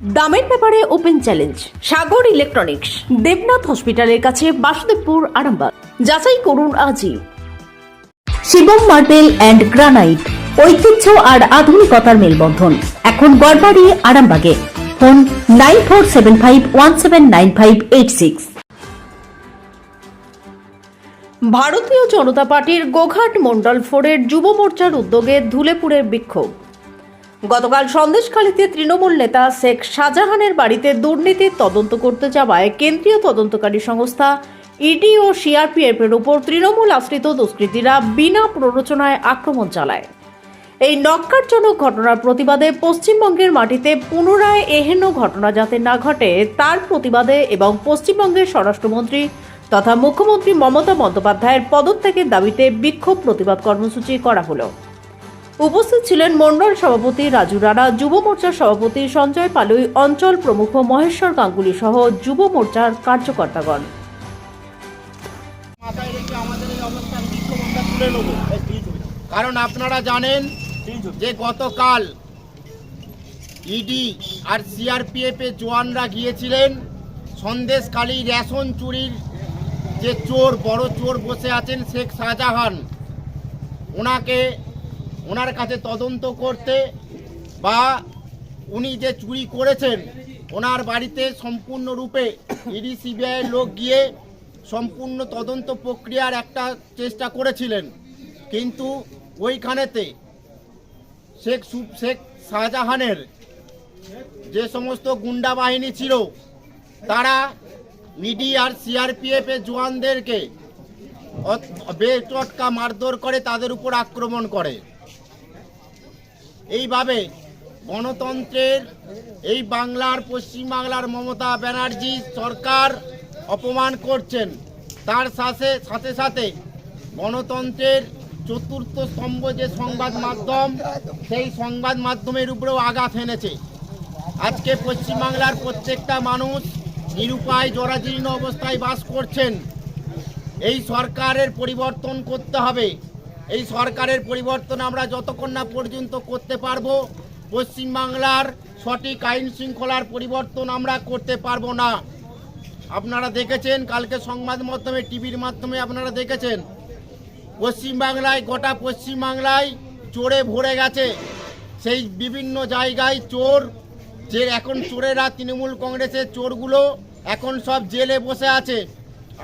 দামের ব্যাপারে open challenge, Sagar electronics, Debnath হসপিটালের কাছে বাসুদেবপুর, আরামবাগ। যাচাই করুন আজই। শিবম মার্বেল অ্যান্ড গ্রানাইট, ঐতিহ্য আর আধুনিকতার মেলবন্ধন। এখন গড়বাড়ি, আরামবাগে। Phone nine four seven five one seven nine five eight six. Bharatiya Janata পার্টির গোঘাট মন্ডল ফোরের যুব মোর্চার উদ্যোগে ধুলেপুরের বিক্ষোভ। গতকাল সন্দেশখালীতে তৃণমূল নেতা শেখ শাহজাহানের বাড়িতে দুর্নীতির তদন্ত করতে যাওয়ায় কেন্দ্রীয় তদন্তকারী সংস্থা ইডি ও সিআরপিএফ এর উপর তৃণমূল আশ্রিত দুষ্কৃতীরা বিনা প্ররোচনায় আক্রমণ চালায়। এই নক্কারজনক ঘটনার প্রতিবাদে পশ্চিমবঙ্গের মাটিতে পুনরায় এহেন ঘটনা যাতে না ঘটে, তার প্রতিবাদে এবং পশ্চিমবঙ্গের স্বরাষ্ট্রমন্ত্রী তথা মুখ্যমন্ত্রী মমতা বন্দ্যোপাধ্যায়ের পদত্যাগের দাবিতে বিক্ষোভ প্রতিবাদ কর্মসূচি করা হলো। উপস্থিত ছিলেন মন্ডল সভাপতি রাজু রানা, যুব মোর্চার সভাপতি সঞ্জয় পালুই, অঞ্চল প্রমুখ মহেশ্বর গাঙ্গুলি সহ যুব মোর্চার কার্যকর্তাগণ। কারণ আপনারা জানেন যে গতকাল ইডি আর সিআরপিএফ এর জওয়ানরা গিয়েছিলেন সন্দেশকালী রেশন চুরির যে চোর, বড় চোর বসে আছেন শেখ শাহজাহান। ওনাকে ওনার কাছে তদন্ত করতে বা উনি যে চুরি করেছেন, ওনার বাড়িতে সম্পূর্ণরূপে ইডি সিবিআইয়ের লোক গিয়ে সম্পূর্ণ তদন্ত প্রক্রিয়ার একটা চেষ্টা করেছিলেন। কিন্তু ওইখানেতে শেখ শেখ শাহজাহানের যে সমস্ত গুন্ডা বাহিনী ছিল, তারা ইডি আর সিআরপিএফ এর জওয়ানদেরকে বেচটকা মারধর করে তাদের উপর আক্রমণ করে। এইভাবে গণতন্ত্রের এই বাংলার, পশ্চিমবাংলার মমতা ব্যানার্জি সরকার অপমান করছেন। তার সাথে সাথে সাথে গণতন্ত্রের চতুর্থ স্তম্ভ যে সংবাদ মাধ্যম, সেই সংবাদ মাধ্যমের উপরেও আঘাত এনেছে। আজকে পশ্চিমবাংলার প্রত্যেকটা মানুষ নিরুপায়, জরাজীর্ণ অবস্থায় বাস করছেন। এই সরকারের পরিবর্তন করতে হবে। এই সরকারের পরিবর্তন আমরা যতক্ষণ না পর্যন্ত করতে পারব, পশ্চিমবাংলার সঠিক আইন শৃঙ্খলার পরিবর্তন আমরা করতে পারব না। আপনারা দেখেছেন, কালকে সংবাদ মাধ্যমে, টিভির মাধ্যমে আপনারা দেখেছেন, পশ্চিমবাংলায়, গোটা পশ্চিমবাংলায় চোরে ভরে গেছে। সেই বিভিন্ন জায়গায় চোর, যে এখন চোরেরা তৃণমূল কংগ্রেসের চোরগুলো, এখন সব জেলে বসে আছে।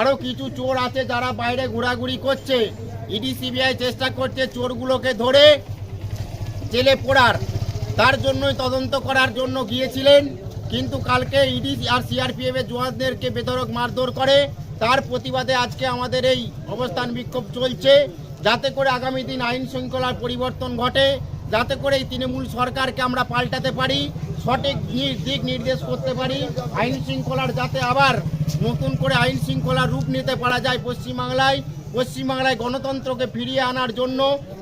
আরও কিছু চোর আছে যারা বাইরে ঘোরাঘুরি করছে। ইডি সিবিআই চেষ্টা করছে চোরগুলোকে ধরে জেলে পড়ার। তার জন্যই তদন্ত করার জন্য গিয়েছিলেন, কিন্তু কালকে ইডি আর সিআরপিএফ এর জওয়ানদেরকে বেধরক মারধর করে। তার প্রতিবাদে আজকে আমাদের এই অবস্থান বিক্ষোভ চলছে। যাতে করে আগামী দিন আইন শৃঙ্খলার পরিবর্তন ঘটে, যাতে করে এই তৃণমূল সরকারকে আমরা পাল্টাতে পারি, সঠিক দিক নির্দেশ করতে পারি। আইন শৃঙ্খলার যাতে আবার নতুন করে আইন শৃঙ্খলার রূপ নিতে পারা যায় পশ্চিমবাংলায় পশ্চিমবাংলায় গণতন্ত্রকে ফিরিয়ে আনার জন্য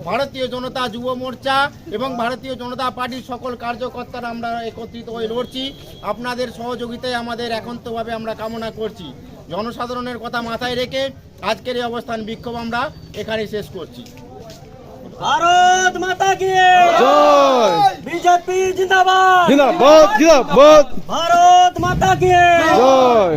ভারতীয় জনতা যুব মোর্চা এবং ভারতীয় জনতা পার্টির সকল কার্যকর্তারা আমরা একত্রিত হয়ে লড়ছি। আপনাদের সহযোগিতায় আমাদের একান্তভাবে আমরা কামনা করছি। জনসাধারণের কথা মাথায় রেখে আজকের এই অবস্থান বিক্ষোভ আমরা এখানে শেষ করছি। ভারত মাতা কি জয়! বিজেপি জিন্দাবাদ! জিন্দাবাদ জিন্দাবাদ! ভারত মাতা কি জয়!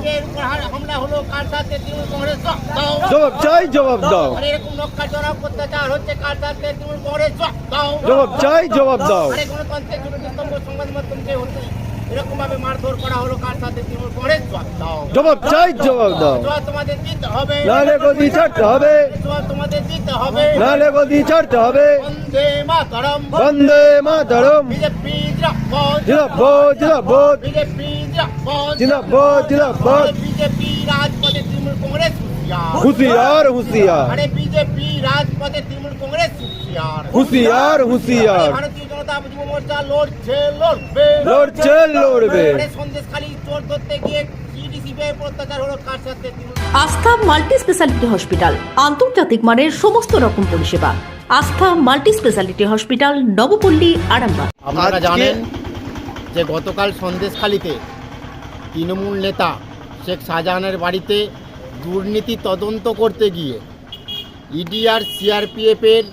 সিবিআইয়ের উপর হামলা হলো কার সাথে তৃণমূল কংগ্রেস জবাব চাই জবাব দাও। এরকম নক্কারজনক অত্যাচার হচ্ছে কার সাথে তৃণমূল কংগ্রেস জবাব চাই জবাব দাও। গণতন্ত্রের চতুর্থ সংবাদ মাধ্যমকে হচ্ছে এরকম ভাবে মারধর করা হলো কার সাথে তৃণমূল কংগ্রেস জবাব চাই জবাব দাও। জবাব তোমাদের দিতে হবে। নালে গদি ছাড়তে হবে। জবাব তোমাদের দিতে হবে। নালে গদি ছাড়তে হবে। বন্দে মাতরম। বন্দে মাতরম। বিজেপি জিন্দাবাদ জিন্দাবাদ জিন্দাবাদ বিজেপি জিন্দাবাদ জিন্দাবাদ জিন্দাবাদ। বিজেপি রাজপথে তৃণমূল কংগ্রেস হুঁশিয়ার। হুঁশিয়ার হুঁশিয়ার। আরে বিজেপি রাজপথে তৃণমূল কংগ্রেস হুঁশিয়ার। হুঁশিয়ার হুঁশিয়ার। ভারতীয় জনতা যুব মোর্চা লড়ছে লড়বে। লড়ছে চোর ধরতে গিয়ে আস্থা মাল্টি স্পেশালিটি হসপিটাল আন্তর্জাতিক মানের সমস্ত রকম পরিষেবা। Astha multi speciality hospital Nabapally Arambagh. আপনারা জানেন যে গতকাল সন্দেশখালিতে তৃণমূল নেতা শেখ শাহজাহানের বাড়িতে দুর্নীতি তদন্ত করতে গিয়ে ইডি আর সিআরপিএফের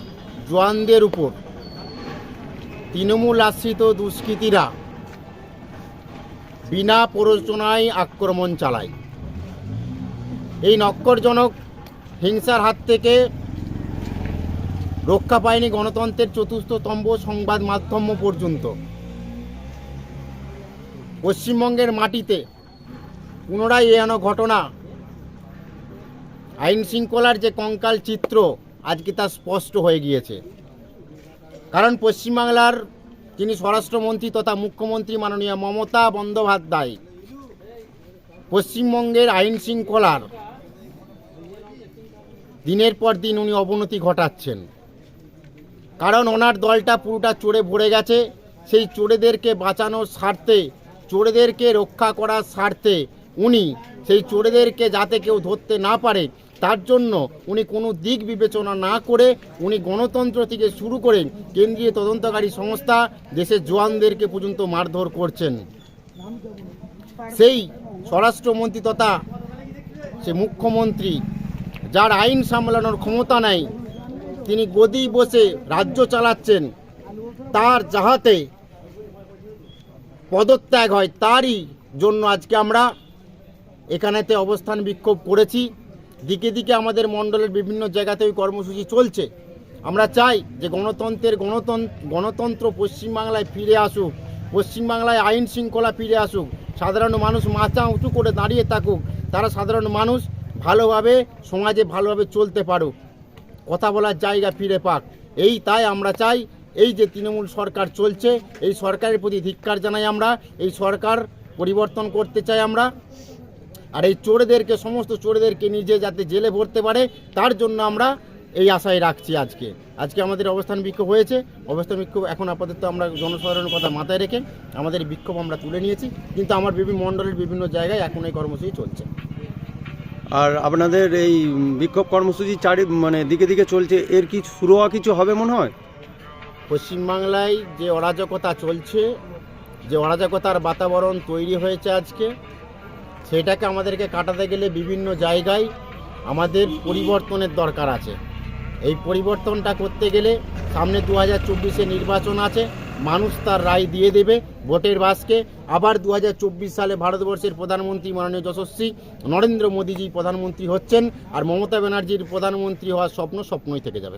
জওয়ানদের উপর তৃণমূল আশ্রিত দুষ্কৃতীরা বিনা প্ররোচনায় আক্রমণ চালায়। এই নক্করজনক হিংসার হাত থেকে রক্ষা পায়নি গণতন্ত্রের চতুর্থ সংবাদ মাধ্যম পর্যন্ত। পশ্চিমবঙ্গের মাটিতে পুনরায় এনো ঘটনা। আইন শৃঙ্খলার যে কঙ্কাল চিত্র, আজকে তা স্পষ্ট হয়ে গিয়েছে। কারণ পশ্চিমবাংলার যিনি স্বরাষ্ট্রমন্ত্রী তথা মুখ্যমন্ত্রী মাননীয় মমতা বন্দ্যোপাধ্যায়, পশ্চিমবঙ্গের আইন শৃঙ্খলার দিনের পর দিন উনি অবনতি ঘটাচ্ছেন। কারণ ওনার দলটা পুরোটা চড়ে ভরে গেছে, সেই চোরেদেরকে বাঁচানোর স্বার্থে চোরেদেরকে রক্ষা করার স্বার্থে উনি সেই চোরেদেরকে যাতে কেউ ধরতে না পারে, তার জন্য উনি কোনো দিক বিবেচনা না করে উনি গণতন্ত্র থেকে শুরু করে কেন্দ্রীয় তদন্তকারী সংস্থা দেশের জওয়ানদেরকে পর্যন্ত মারধর করছেন। সেই স্বরাষ্ট্রমন্ত্রী তথা সে মুখ্যমন্ত্রী, যার আইন সামলানোর ক্ষমতা নাই, তিনি গদি বসে রাজ্য চালাচ্ছেন, তার যাহাতে পদত্যাগ হয় তারই জন্য আজকে আমরা এখানেতে অবস্থান বিক্ষোভ করেছি। দিকে দিকে আমাদের মণ্ডলের বিভিন্ন জায়গাতে ওই কর্মসূচি চলছে। আমরা চাই যে গণতন্ত্রের গণতন্ত্র গণতন্ত্র পশ্চিমবাংলায় ফিরে আসুক, পশ্চিমবাংলায় আইন শৃঙ্খলা ফিরে আসুক, সাধারণ মানুষ মাথা উঁচু করে দাঁড়িয়ে থাকুক, তারা সাধারণ মানুষ ভালোভাবে, সমাজে ভালোভাবে চলতে পারুক। কথা বলার জায়গা ফিরে পাক। এই তাই আমরা চাই এই যে তৃণমূল সরকার চলছে, এই সরকারের প্রতি ধিক্কার জানাই আমরা, এই সরকার পরিবর্তন করতে চাই আমরা। আর এই চোরেদেরকে, সমস্ত চোরেদেরকে নিজে যাতে জেলে ভরতে পারে, তার জন্য আমরা এই আশায় রাখছি আজকে। আজকে আমাদের অবস্থান বিক্ষোভ হয়েছে। অবস্থান বিক্ষোভ এখন আপাতত আমরা জনসাধারণের কথা মাথায় রেখে আমাদের বিক্ষোভ আমরা তুলে নিয়েছি। কিন্তু আমার বিভিন্ন মণ্ডলের বিভিন্ন জায়গায় এখন এই কর্মসূচি চলছে। আর আপনাদের এই বিক্ষোভ কর্মসূচি চারি মানে দিকে দিকে চলছে, এর কি শুরু হওয়া কিছু হবে মনে হয়? পশ্চিমবাংলায় যে অরাজকতা চলছে, যে অরাজকতার বাতাবরণ তৈরি হয়েছে আজকে, সেটাকে আমাদেরকে কাটাতে গেলে বিভিন্ন জায়গায় আমাদের পরিবর্তনের দরকার আছে। এই পরিবর্তনটা করতে গেলে সামনে দু হাজার চব্বিশে নির্বাচন আছে, মানুষ তার রায় দিয়ে দেবে ভোটের বাসকে। আবার দু হাজার চব্বিশ সালে ভারতবর্ষের প্রধানমন্ত্রী মাননীয় যশস্বী নরেন্দ্র মোদীজি প্রধানমন্ত্রী হচ্ছেন, আর মমতা ব্যানার্জির প্রধানমন্ত্রী হওয়ার স্বপ্ন স্বপ্নই থেকে যাবে।